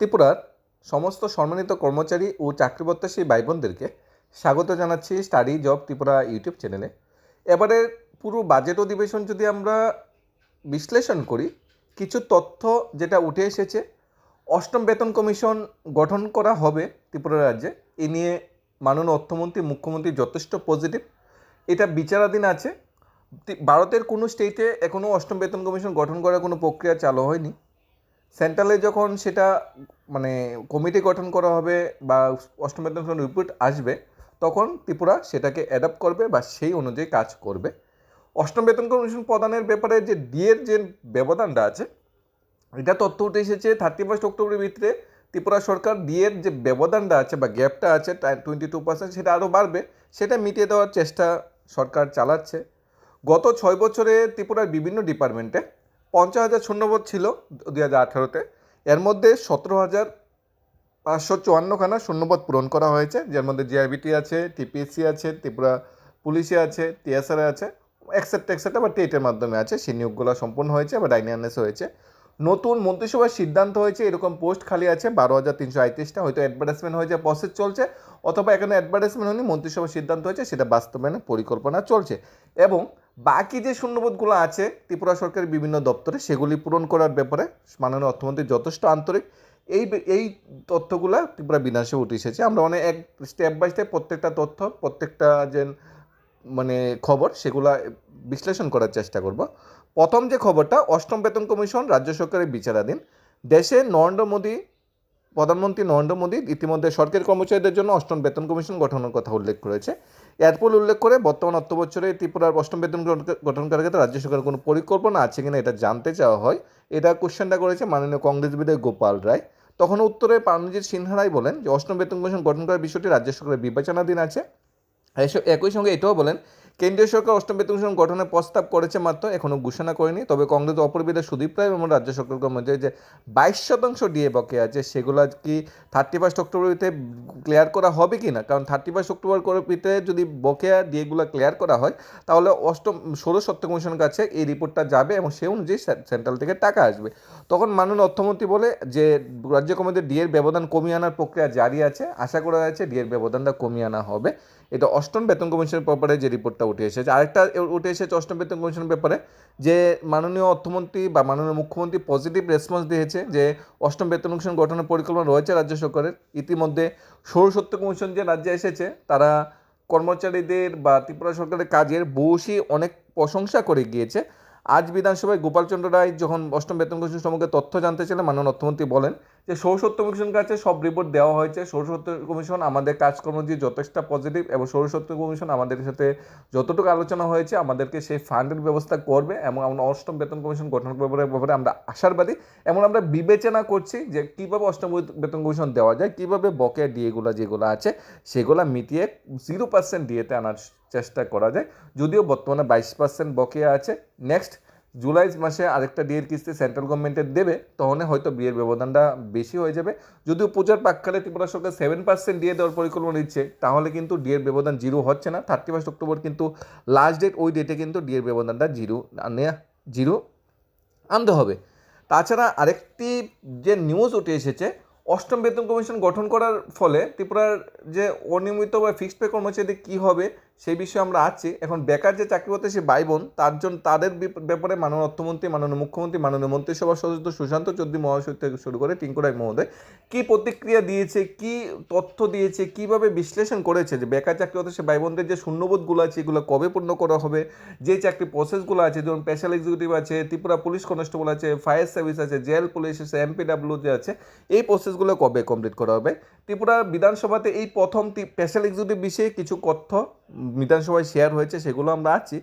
ত্রিপুরার সমস্ত সম্মানিত কর্মচারী ও চাকরিপ্রত্যাশী ভাই বোনদেরকে স্বাগত জানাচ্ছি স্টাডি জব ত্রিপুরা ইউটিউব চ্যানেলে। এবারে পুরো বাজেট অধিবেশন যদি আমরা বিশ্লেষণ করি, কিছু তথ্য যেটা উঠে এসেছে, অষ্টম বেতন কমিশন গঠন করা হবে ত্রিপুরা রাজ্যে। এ নিয়ে মাননীয় অর্থমন্ত্রী, মুখ্যমন্ত্রী যথেষ্ট পজিটিভ এটা বিচারাধীন আছে। ভারতের কোনো স্টেটে এখনও অষ্টম বেতন কমিশন গঠন করার কোনো প্রক্রিয়া চালু হয়নি। সেন্ট্রালে যখন সেটা মানে কমিটি গঠন করা হবে বা অষ্টম বেতন রিপোর্ট আসবে, তখন ত্রিপুরা সেটাকে অ্যাডাপ্ট করবে বা সেই অনুযায়ী কাজ করবে। অষ্টম বেতন কমিশন প্রদানের ব্যাপারে যে ডিএর যে ব্যবধানটা আছে, এটা তথ্য উঠে এসেছে থার্টি ফার্স্ট অক্টোবরের ভিতরে। ত্রিপুরা সরকার ডিএর যে ব্যবধানটা আছে বা গ্যাপটা আছে টোয়েন্টি টু পার্সেন্ট সেটা আরও বাড়বে, সেটা মিটিয়ে দেওয়ার চেষ্টা সরকার চালাচ্ছে। গত ছয় বছরে ত্রিপুরার বিভিন্ন ডিপার্টমেন্টে পঞ্চাশ হাজার শূন্যপদ ছিল দুই হাজার আঠারোতে। এর মধ্যে সতেরো হাজার পাঁচশো চুয়ান্নখানা শূন্যপদ পূরণ করা হয়েছে, যার মধ্যে জিআরবিটি আছে টিপিএসসি আছে, ত্রিপুরা পুলিশে আছে টিএসআর আছে এক্সেপ্ট এক্সেপ্ট বা টেটের মাধ্যমে আছে। সেই নিয়োগগুলো সম্পূর্ণ হয়েছে বা ডাইনিয়ানেস হয়েছে। নতুন মন্ত্রিসভার সিদ্ধান্ত হয়েছে, এরকম পোস্ট খালি আছে, বারো হাজার তিনশো আইত্রিশটা হয়তো অ্যাডভার্টাইজমেন্ট হয়েছে প্রসেস চলছে, অথবা এখানে অ্যাডভার্টাইজমেন্ট হয়নি, মন্ত্রিসভার সিদ্ধান্ত হয়েছে, সেটা বাস্তবায়নের পরিকল্পনা চলছে। এবং বাকি যে শূন্যবোধগুলো আছে, ত্রিপুরা সরকারের বিভিন্ন দপ্তরে সেগুলি পূরণ করার ব্যাপারে মাননীয় অর্থমন্ত্রী যথেষ্ট আন্তরিক। এই এই তথ্যগুলো ত্রিপুরা বিনাশে উঠে এসেছে। আমরা অনেক এক স্টেপ বাই স্টেপ প্রত্যেকটা তথ্য, প্রত্যেকটা যে মানে খবর সেগুলা বিশ্লেষণ করার চেষ্টা করব। প্রথম যে খবরটা, অষ্টম বেতন কমিশন রাজ্য সরকারের বিচারাধীন। দেশে নরেন্দ্র মোদী, প্রধানমন্ত্রী নরেন্দ্র মোদী ইতিমধ্যে সরকারি কর্মচারীদের জন্য অষ্টম বেতন কমিশন গঠনের কথা উল্লেখ করেছে। এরপর উল্লেখ করে বর্তমান অর্থ বছরে ত্রিপুরার অষ্টম বেতন গঠন- করার ক্ষেত্রে রাজ্য সরকারের কোনো পরিকল্পনা আছে কিনা এটা জানতে চাওয়া হয়। এটা কোশ্চেনটা করেছে মাননীয় কংগ্রেস বিধায়ক গোপাল রায়। তখন উত্তরে পারমজিৎ সিনহারাই বলেন যে, অষ্টম বেতন কমিশন গঠন করার বিষয়টি রাজ্য সরকারের বিবেচনাধীন আছে। একই সঙ্গে এটাও বলেন কেন্দ্রীয় সরকার অষ্টম বেতন কমিশন গঠনের প্রস্তাব করেছে মাত্র এখনও ঘোষণা করেনি। তবে কংগ্রেস অপরবিদা সুদীপ রায় এবং রাজ্য সরকারের মধ্যে যে বাইশ শতাংশ ডিএ বকে আছে, সেগুলো কি থার্টি ফার্স্ট অক্টোবরতে ক্লিয়ার করা হবে কি না কারণ থার্টি ফার্স্ট অক্টোবর ভিতরে যদি বকেয়া ডিএগুলো ক্লিয়ার করা হয়, তাহলে অষ্টম, ষোলো সত্য কমিশনের কাছে এই রিপোর্টটা যাবে এবং সে অনুযায়ী সেন্ট্রাল থেকে টাকা আসবে। তখন মাননীয় অর্থমন্ত্রী বলে যে, রাজ্য কমিটির ডিএর ব্যবধান কমিয়ে আনার প্রক্রিয়া জারি আছে। আশা করা যাচ্ছে ডিএর ব্যবধানটা কমিয়ে আনা হবে। এটা অষ্টম বেতন কমিশনের ব্যাপারে যে রিপোর্টটা উঠে এসেছে। আরেকটা উঠে এসেছে অষ্টম বেতন কমিশনের ব্যাপারে যে মাননীয় অর্থমন্ত্রী বা মাননীয় মুখ্যমন্ত্রী পজিটিভ রেসপন্স দিয়েছে যে অষ্টম বেতন কমিশন গঠনের পরিকল্পনা রয়েছে রাজ্য সরকারের। ইতিমধ্যে সৌরসত্য কমিশন যে রাজ্যে এসেছে, তারা কর্মচারীদের বা ত্রিপুরা সরকারের কাজের বসি অনেক প্রশংসা করে গিয়েছে। আজ বিধানসভায় গোপালচন্দ্র রায় যখন অষ্টম বেতন কমিশন সম্পর্কে তথ্য জানতে চাইলে মাননীয় অর্থমন্ত্রী বলেন যে সৌরসত্য কমিশন কাছে সব রিপোর্ট দেওয়া হয়েছে। সৌরসত্য কমিশন আমাদের কাজকর্ম দিয়ে যথেষ্ট পজিটিভ এবং সৌরসত্য কমিশন আমাদের সাথে যতটুকু আলোচনা হয়েছে, আমাদেরকে সেই ফান্ডের ব্যবস্থা করবে এবং আমরা অষ্টম বেতন কমিশন গঠন ব্যাপারে ব্যাপারে আমরা আশাবাদী এমন আমরা বিবেচনা করছি যে কীভাবে অষ্টম বেতন কমিশন দেওয়া যায়, কীভাবে বকেয়া ডিএগুলো যেগুলো আছে, সেগুলো মিটিয়ে জিরো পার্সেন্ট ডিএতে আনার চেষ্টা করা যায়। যদিও বর্তমানে বাইশ পার্সেন্ট বকেয়া আছে। নেক্সট জুলাই মাসে আরেকটা ডিএর কিস্তি সেন্ট্রাল গভর্নমেন্টের দেবে তখন হয়তো বিয়ের ব্যবধানটা বেশি হয়ে যাবে। যদিও পূজার প্রাককালে ত্রিপুরা সরকার সেভেন পার্সেন্ট ডিএ দেওয়ার পরিকল্পনা নিচ্ছে, তাহলে কিন্তু ডিএর ব্যবধান জিরো হচ্ছে না। থার্টি ফার্স্ট অক্টোবর কিন্তু লাস্ট ডেট ওই ডেটে কিন্তু ডিএর ব্যবধানটা জিরো জিরো আনতে হবে। তাছাড়া আরেকটি যে নিউজ উঠে এসেছে, অষ্টম বেতন কমিশন গঠন করার ফলে ত্রিপুরার যে অনিয়মিত বা ফিক্সড পে কর্মচারীদের কী হবে সেই বিষয়ে আমরা আছি। এখন বেকার যে চাকরি করতে সে ভাই বোন তার জন্য তাদের ব্যাপারে মাননীয় অর্থমন্ত্রী, মাননীয় মুখ্যমন্ত্রী, মাননীয় মন্ত্রিসভার সদস্য সুশান্ত চৌধুরী মহাশয় থেকে শুরু করে টিঙ্কুরাই মহোদয়, কী প্রতিক্রিয়া দিয়েছে, কি তথ্য দিয়েছে, কীভাবে বিশ্লেষণ করেছে যে বেকার চাকরি হতে সে ভাই বোনদের যে শূন্যবোধগুলো আছে, এগুলো কবে পূর্ণ করা হবে? যে চাকরি প্রসেসগুলো আছে, যেমন স্পেশাল এক্সিকিউটিভ আছে, ত্রিপুরা পুলিশ কনস্টেবল আছে ফায়ার সার্ভিস আছে জেল পুলিশ আছে এমপিডাব্লিউ যে আছে, এই প্রসেসগুলো কবে কমপ্লিট করা হবে? ত্রিপুরা বিধানসভাতে এই প্রথম স্পেশাল এক্সিকিউটিভ বিষয়ে কিছু তথ্য বিধানসভায় শেয়ার হয়েছে, সেগুলো আমরা আছি।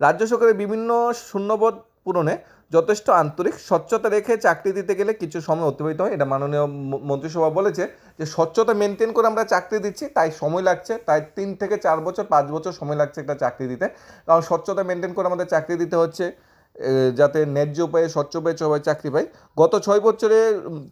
রাজ্য সরকারের বিভিন্ন শূন্যবোধ পূরণে যথেষ্ট আন্তরিক স্বচ্ছতা রেখে চাকরি দিতে গেলে কিছু সময় অতিবাহিত হয়। এটা মাননীয় মন্ত্রিসভা বলেছে যে, স্বচ্ছতা মেনটেন করে আমরা চাকরি দিচ্ছি, তাই সময় লাগছে। তাই তিন থেকে চার বছর, পাঁচ বছর সময় লাগছে একটা চাকরি দিতে। কারণ স্বচ্ছতা মেনটেন করে আমাদের চাকরি দিতে হচ্ছে। যাতে ন্যায্য উপায়ে, স্বচ্ছ উপায়ে সবাই চাকরি পায়। গত ছয় বছরে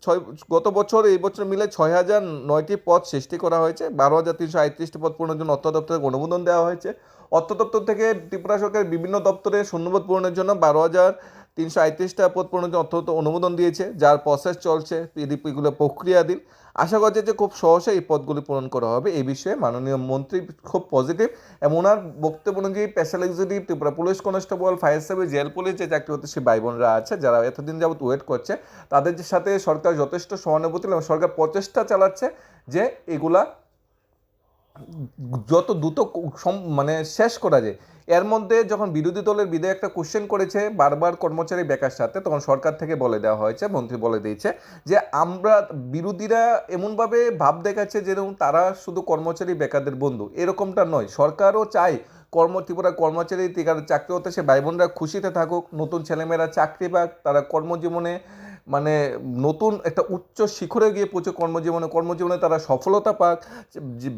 ছয়, গত বছর, এই বছর মিলে ছয় হাজার নয়টি পদ সৃষ্টি করা হয়েছে। বারো হাজার তিনশো আটত্রিশটি পদ পূরণের জন্য অর্থ দপ্তরে অনুমোদন দেওয়া হয়েছে। অর্থ দপ্তর থেকে ত্রিপুরা সরকারের বিভিন্ন দপ্তরে শূন্যপদ পূরণের জন্য বারো হাজার তিনশো আটত্রিশটা পদ পূরণের জন্য অনুমোদন দিয়েছে, যার প্রসেস চলছে পিডিপিগুলো প্রক্রিয়াধীন। আশা করছে যে খুব সহজে এই পদগুলি পূরণ করা হবে। এই বিষয়ে মাননীয় মন্ত্রী খুব পজিটিভ এবং ওনার বক্তব্য অনুযায়ী special executive Tripura police constable fire service jail police যে চাকরি হতে সে ভাই বোনরা আছে, যারা এতদিন যাবত ওয়েট করছে, তাদের সাথে সরকার যথেষ্ট সহানুভূতি এবং সরকার প্রচেষ্টা চালাচ্ছে যে এগুলা যত দ্রুত মানে শেষ করা যায়। এর মধ্যে যখন বিরোধী দলের বিধায়ক কোশ্চেন করেছে বারবার কর্মচারী বেকার সাথে তখন সরকার থেকে বলে দেওয়া হয়েছে, মন্ত্রী বলে দিয়েছে যে আমরা বিরোধীরা এমনভাবে ভাব দেখাচ্ছে যেরকম তারা শুধু কর্মচারী বেকারদের বন্ধু। এরকমটা নয়। সরকারও চায় কর্ম, ত্রিপুরা কর্মচারী টিকার চাকরি হতে সে ভাই বোনরা খুশিতে থাকুক, নতুন ছেলেমেয়েরা চাকরি পাক, তারা কর্মজীবনে মানে নতুন একটা উচ্চ শিখরে গিয়ে পৌঁছে কর্মজীবনে কর্মজীবনে তারা সফলতা পাক।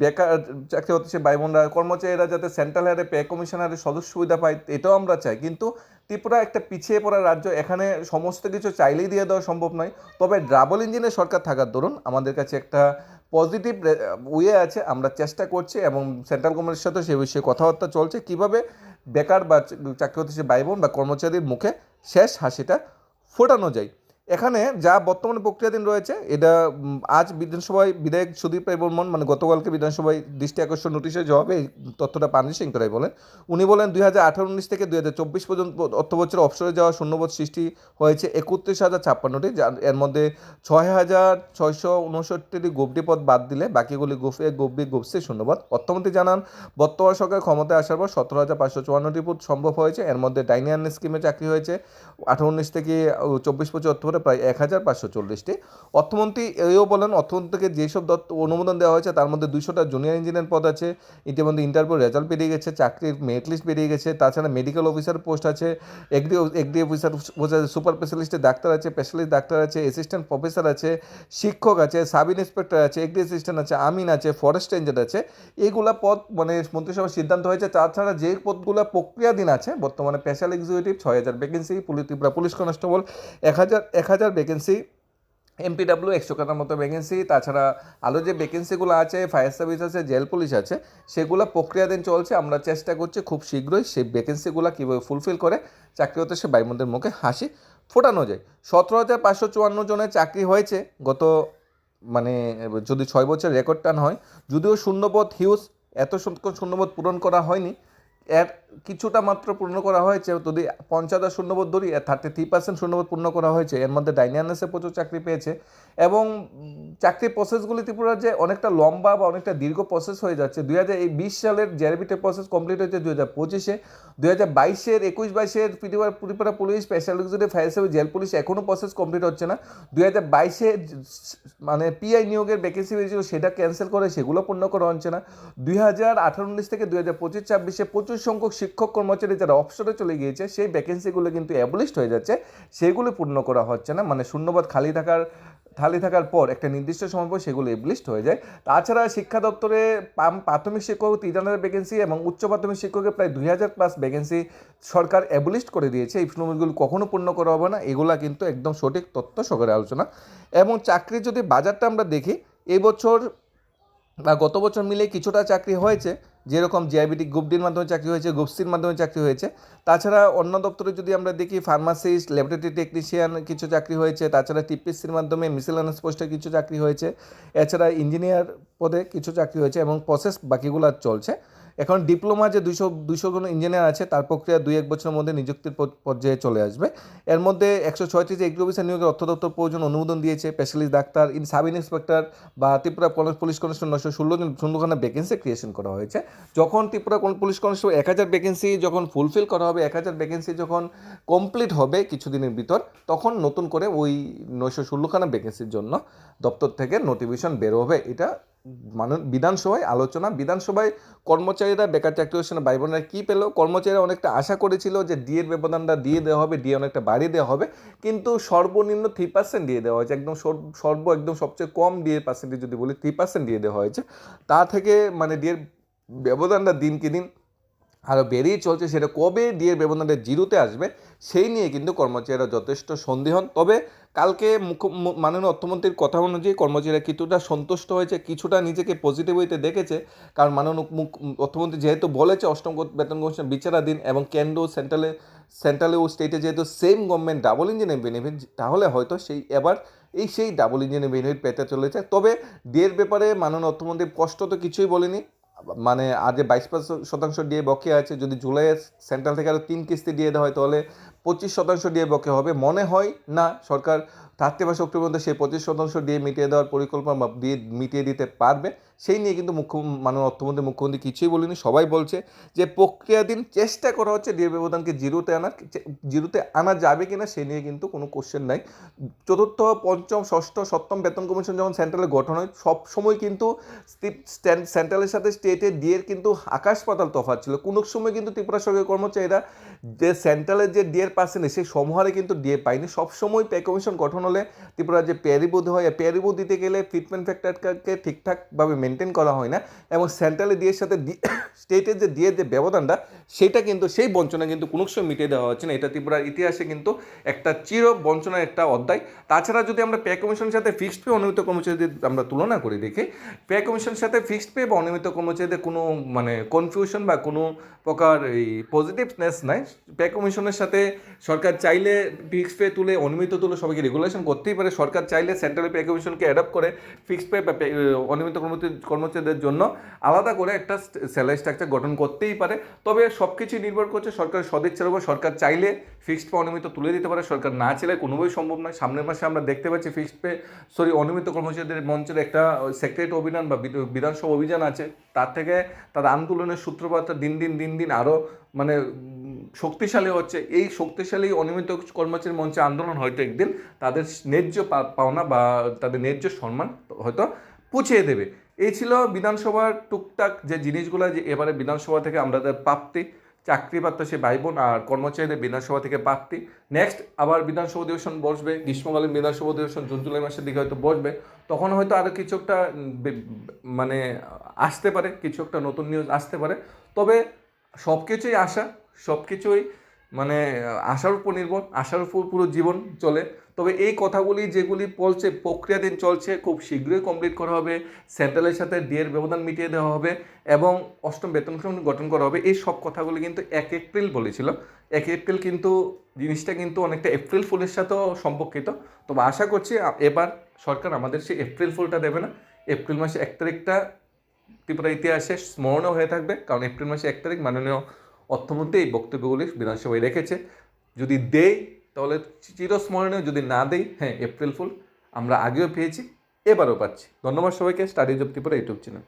বেকার চাকরি হচ্ছে ভাই বোনরা কর্মচারীরা যাতে সেন্ট্রাল হারে পে কমিশনারের সদস্য সুবিধা পায়, এটাও আমরা চাই। কিন্তু ত্রিপুরা একটা পিছিয়ে পড়া রাজ্য, এখানে সমস্ত কিছু চাইলেই দিয়ে দেওয়া সম্ভব নয়। তবে ডাবল ইঞ্জিনের সরকার থাকার দরুন, আমাদের কাছে একটা পজিটিভ ওয়ে আছে, আমরা চেষ্টা করছি এবং সেন্ট্রাল গভর্নমেন্টের সাথে সে বিষয়ে কথাবার্তা চলছে। কীভাবে বেকার বা চাকরি হচ্ছে ভাই বোন বা কর্মচারীর মুখে শেষ হাসিটা ফোটানো যায়। এখানে যা বর্তমানে প্রক্রিয়াধীন রয়েছে, এটা আজ বিধানসভায় বিধায়ক সুদীপ রায় বর্মন মানে গতকালকে বিধানসভায় দৃষ্টি আকর্ষণ নোটিশের জবাবে এই তথ্যটা সিং রায় বলেন। উনি বলেন, দুই হাজার আঠারো উনিশ থেকে দুই হাজার চব্বিশ পর্যন্ত অর্থ বছরে অবসরে যাওয়া শূন্যবোধ সৃষ্টি হয়েছে একত্রিশ হাজার ছাপ্পান্নটি যার এর মধ্যে ছয় হাজার ছয়শো উনষট্টিটি গোপটি পদ বাদ দিলে বাকিগুলি গোফে গোপি গোপসে শূন্যপদ। অর্থমন্ত্রী জানান, বর্তমান সরকার ক্ষমতায় আসার পর সতেরো হাজার পাঁচশো চুয়ান্নটি পদ সম্ভব হয়েছে। এর মধ্যে ডাইনিয়ান স্কিমে চাকরি হয়েছে। আঠারো উনিশ থেকে চব্বিশ পঁচিশ অর্থ প্রায় এক হাজার পাঁচশো চল্লিশটি। অর্থমন্ত্রী এও বলেন অর্থমন্ত্রী থেকে যেসব অনুমোদন দেওয়া হয়েছে, তার মধ্যে দুইশোটা জুনিয়র ইঞ্জিনিয়ার পদ আছে। ইতিমধ্যে ইন্টারভিউ রেজাল্ট বেরিয়ে গেছে, চাকরির মেরিট লিস্ট বেরিয়ে গেছে। তাছাড়া মেডিকেল অফিসার পোস্ট আছে এগ্রি এগ্রি অফিসার পোস্ট আছে, সুপার স্পেশালিস্টের ডাক্তার আছে, স্পেশালিস্ট ডাক্তার আছে, অ্যাসিস্ট্যান্ট প্রফেসর আছে, শিক্ষক আছে, সাব ইন্সপেক্টর আছে এগ্রি অ্যাসিস্ট্যান্ট আছে, আমিন আছে, ফরেস্ট রেঞ্জার আছে। এইগুলা পদ মানে মন্ত্রিসভার সিদ্ধান্ত হয়েছে। তাছাড়া যে পদগুলো প্রক্রিয়াধীন আছে, বর্তমানে স্পেশাল এক্সিকিউটিভ, ছয় হাজার vacancy police Tripura police constable এক হাজার এক হাজার ভ্যাকেন্সি এমপিডাব্লিউ একশো খানার মতো ভ্যাকেন্সি তাছাড়া আরও যে ভ্যাকেন্সিগুলো আছে ফায়ার সার্ভিস আছে জেল পুলিশ আছে, সেগুলো প্রক্রিয়াধীন চলছে। আমরা চেষ্টা করছি খুব শীঘ্রই সেই ভ্যাকেন্সিগুলো কীভাবে ফুলফিল করে, চাকরি হতে সে বাইমন্দের মুখে হাসি ফোটানো যায়। সতেরো হাজার পাঁচশো চুয়ান্ন জনের চাকরি হয়েছে গত মানে যদি ছয় বছর রেকর্ড টান হয়, যদিও শূন্যপদ হিউজ এত শূন্যপদ পূরণ করা হয়নি, এর কিছুটা মাত্র পূর্ণ করা হয়েছে। যদি পঞ্চাশ শূন্যবোধ ধরি থার্টি থ্রি পার্সেন্ট শূন্যবোধ পূর্ণ করা হয়েছে। এর মধ্যে ডাইনিয়ানেসে প্রচুর চাকরি পেয়েছে এবং চাকরির প্রসেসগুলি ত্রিপুরা যে অনেকটা লম্বা বা অনেকটা দীর্ঘ প্রসেস হয়ে যাচ্ছে, দুই হাজার এই বিশ সালের জেআরবিটের প্রসেস কমপ্লিট হয়েছে দুই হাজার পঁচিশে। দুই হাজার বাইশের, একুশ বাইশের Tripura Tripura police special executive fire service jail police এখনও প্রসেস কমপ্লিট হচ্ছে না। দুই হাজার বাইশে মানে পিআই নিয়োগের ভ্যাকেন্সি হয়েছিল, সেটা ক্যান্সেল করে সেগুলো পূর্ণ করা হচ্ছে না। দুই হাজার আঠারো উনিশ থেকে দুই হাজার পঁচিশ ছাব্বিশে প্রচুর সংখ্যক শিক্ষক কর্মচারী যারা অবসরে চলে গিয়েছে, সেই ভ্যাকেন্সিগুলো কিন্তু অ্যাবলিস্ট হয়ে যাচ্ছে। সেগুলো পূর্ণ করা হচ্ছে না। মানে শূন্যবাদ খালি থাকার খালি থাকার পর একটা নির্দিষ্ট সময় পর সেগুলো এবলিস্ট হয়ে যায়। তাছাড়া শিক্ষা দপ্তরে প্রাথমিক শিক্ষক তিন হাজার ভ্যাকেন্সি এবং উচ্চ প্রাথমিক শিক্ষকের প্রায় দুই হাজার প্লাস ভ্যাকেন্সি সরকার অ্যাবলিস্ট করে দিয়েছে। এই ফর্মগুলো কখনো পূর্ণ করা হবে না। এগুলা কিন্তু একদম সঠিক তথ্য সহকারে আলোচনা। এবং চাকরির যদি বাজারটা আমরা দেখি, এবছর বা গত বছর মিলে কিছুটা চাকরি হয়েছে। যেরকম জিআইবিটি গ্রুপ ডির মাধ্যমে চাকরি হয়েছে গ্রুপ সির মাধ্যমে চাকরি হয়েছে। তাছাড়া অন্য দপ্তরে যদি আমরা দেখি ফার্মাসিস্ট ল্যাবরেটরি টেকনিশিয়ান কিছু চাকরি হয়েছে, তাছাড়া টিপিসির মাধ্যমে মিসেলানাস পোস্টে কিছু চাকরি হয়েছে। এছাড়া ইঞ্জিনিয়ার পদে কিছু চাকরি হয়েছে এবং প্রসেস বাকিগুলো চলছে। এখন ডিপ্লোমা যে দুইশো দুইশো জন ইঞ্জিনিয়ার আছে, তার প্রক্রিয়া দুই এক বছরের মধ্যে নিযুক্তির পর- পর্যায়ে চলে আসবে। এর মধ্যে একশো ছয়ত্রিশ এগ্রি অফিসার নিয়োগের অর্থ দপ্তর প্রয়োজন, অনুমোদন দিয়েছে স্পেশালিস্ট ডাক্তার, ইন সাব ইন্সপেক্টর বা ত্রিপুরা পুলিশ- কনস্টেবল নশো ষোলো জন শূন্যখানা ভ্যাকেন্সি ক্রিয়েশন করা হয়েছে। যখন ত্রিপুরা পুলিশ কনস্টেবল এক হাজার ভ্যাকেন্সি যখন ফুলফিল করা হবে, এক হাজার ভ্যাকেন্সি যখন কমপ্লিট হবে কিছুদিনের ভিতর, তখন নতুন করে ওই নয়শো ষোলোখানা ভ্যাকেন্সির জন্য দপ্তর থেকে নোটিফিকেশন বের হবে। এটা মানুষ বিধানসভায় আলোচনা, বিধানসভায় কর্মচারীরা বেকার চাকরি হচ্ছে ভাই কী পেল? কর্মচারীরা অনেকটা আশা করেছিল যে ডিএর ব্যবধানটা দিয়ে দেওয়া হবে ডিএ অনেকটা বাড়িয়ে দেওয়া হবে, কিন্তু সর্বনিম্ন থ্রি পার্সেন্ট দিয়ে দেওয়া হয়েছে। একদম সর্ব একদম সবচেয়ে কম ডিএ পার্সেন্টেজ যদি বলি থ্রি পার্সেন্ট দিয়ে দেওয়া হয়েছে। তা থেকে মানে ডিএর ব্যবধানটা দিনকে দিন আরও বেরিয়ে চলছে, সেটা কবে ডিএর ব্যবধানটা জিরোতে আসবে, সেই নিয়ে কিন্তু কর্মচারীরা যথেষ্ট সন্দেহন তবে কালকে মুখ্য মাননীয় অর্থমন্ত্রীর কথা অনুযায়ী কর্মচারীরা কিছুটা সন্তুষ্ট হয়েছে, কিছুটা নিজেকে পজিটিভ হইতে দেখেছে। কারণ মাননীয় অর্থমন্ত্রী যেহেতু বলেছে, অষ্টম বেতন কমিশন বিচারাধীন এবং কেন্দ্র সেন্ট্রালে সেন্ট্রালে ও স্টেটে যেহেতু সেম গভর্নমেন্ট ডাবল ইঞ্জিনের বেনিফিট তাহলে হয়তো সেই, এবার এই সেই ডাবল ইঞ্জিনের বেনিফিট পেতে চলেছে। তবে ডিএর ব্যাপারে মাননীয় অর্থমন্ত্রী স্পষ্ট তো কিছুই বলেনি। মানে আর যে বাইশ শতাংশ ডিএ বকে আছে যদি জুলাইয়ে সেন্ট্রাল থেকে আরও তিন কিস্তি দিয়ে দেওয়া হয়, তাহলে পঁচিশ শতাংশ ডিএ বকে হবে। মনে হয় না সরকার থার্টি ফার্স্ট অক্টোবর মধ্যে সেই পঁচিশ শতাংশ ডিএ মিটিয়ে দেওয়ার পরিকল্পনা দিয়ে মিটিয়ে দিতে পারবে, সেই নিয়ে কিন্তু মুখ্য মাননীয় অর্থমন্ত্রী মুখ্যমন্ত্রী কিছুই বলেনি সবাই বলছে যে প্রক্রিয়াধীন চেষ্টা করা হচ্ছে ডিএ ব্যবধানকে জিরোতে আনার জিরোতে আনা যাবে কি না সে নিয়ে কিন্তু কোনো কোশ্চেন নাই। চতুর্থ, পঞ্চম, ষষ্ঠ, সপ্তম বেতন কমিশন যখন সেন্ট্রালে গঠন হয়, সব সময় কিন্তু সেন্ট্রালের সাথে স্টেটের ডিএর কিন্তু আকাশ পাতাল তফাৎ ছিল। কোনো সময় কিন্তু ত্রিপুরা সরকারের কর্মচারীরা যে সেন্ট্রালের যে ডিএর পার্সেন্ট সেই সমহারে কিন্তু ডিএ পায়নি। সবসময় পে কমিশন গঠন হলে ত্রিপুরার যে পেয়ারিবুদ হয় পেয়ারিবু দিতে গেলে ফিটমেন্ট ফ্যাক্টরকে ঠিকঠাকভাবে মেনটেন করা হয় না। এবং সেন্ট্রালের ডিএর সাথে স্টেটের যে ডিএর যে ব্যবধানটা সেটা কিন্তু, সেই বঞ্চনা কিন্তু কোনো সময় মিটিয়ে দেওয়া হচ্ছে না। এটা ত্রিপুরার ইতিহাসে কিন্তু একটা চির বঞ্চনার একটা অধ্যায়। তাছাড়া যদি আমরা পে কমিশনের সাথে ফিক্সড পে অনিয়মিত কর্মচারীদের আমরা তুলনা করি দেখি পে কমিশনের সাথে ফিক্সড পে বা অনিয়মিত কর্মচারীদের কোনো মানে কনফিউশন বা কোনো প্রকার এই পজিটিভনেস নাই। পে কমিশনের সাথে সরকার চাইলে ফিক্সড পে তুলে, অনিয়মিত তুলে সবাইকে রেগুলেশন করতেই পারে। সরকার চাইলে সেন্ট্রাল পে কমিশনকে অ্যাডাপ্ট করে ফিক্সড পে বা অনিয়মিত কর্মচারী, কর্মচারীদের জন্য আলাদা করে একটা স্যালারি স্ট্রাকচার গঠন করতেই পারে। তবে সব কিছুই নির্ভর করছে সরকারের সদিচ্ছার উপর। সরকার চাইলে ফিক্সড পে অনিয়মিত তুলে দিতে পারে। সরকার না চাইলে কোনোভাবেই সম্ভব নয়। সামনের মাসে আমরা দেখতে পাচ্ছি ফিক্সড পে সরি অনিয়মিত কর্মচারীদের মঞ্চের একটা সেক্রেট অভিযান বা বিধ- বিধানসভা অভিযান আছে। তার থেকে তার আন্দোলনের সূত্রপাত দিন দিন দিন দিন আরও মানে শক্তিশালী হচ্ছে। এই শক্তিশালী অনিয়মিত কর্মচারী মঞ্চে আন্দোলন হয়তো একদিন তাদের ন্যায্য পাওনা বা তাদের ন্যায্য সম্মান হয়তো পুছিয়ে দেবে। এই ছিল বিধানসভার টুকটাক যে জিনিসগুলো যে এবারে বিধানসভা থেকে আমাদের প্রাপ্তি, চাকরি সে ভাই বোন আর কর্মচারীদের বিধানসভা থেকে প্রাপ্তি। নেক্সট আবার বিধানসভা অধিবেশন বসবে, গ্রীষ্মকালীন বিধানসভা অধিবেশন জুন, জুলাই মাসের দিকে হয়তো বসবে। তখন হয়তো আরও কিছু একটা মানে আসতে পারে, কিছু একটা নতুন নিউজ আসতে পারে। তবে সব কিছুই আশা সব কিছুই মানে আশার উপর নির্ভর, আশার উপর পুরো জীবন চলে। তবে এই কথাগুলি যেগুলি বলছে, প্রক্রিয়াধীন চলছে, খুব শীঘ্রই কমপ্লিট করা হবে। সেন্ট্রালের সাথে ডিএর ব্যবধান মিটিয়ে দেওয়া হবে এবং অষ্টম বেতন গঠন করা হবে। এই সব কথাগুলি কিন্তু এক এপ্রিল বলেছিল। এক এপ্রিল কিন্তু, জিনিসটা কিন্তু অনেকটা এপ্রিল ফুলের সাথেও সম্পর্কিত। তবে আশা করছি এবার সরকার আমাদের সেই এপ্রিল ফুলটা দেবে না। এপ্রিল মাসে এক তারিখটা ত্রিপুরা ইতিহাসে স্মরণীয় হয়ে থাকবে। কারণ এপ্রিল মাসে এক তারিখ মাননীয় অর্থমন্ত্রী এই বক্তব্যগুলি বিধানসভায় রেখেছে। যদি দেয় তাহলে চিরস্মরণীয়। যদি না দেয় হ্যাঁ এপ্রিল ফুল আমরা আগেও পেয়েছি, এবারও পাচ্ছি। ধন্যবাদ সবাইকে। Studies of Tripura YouTube channel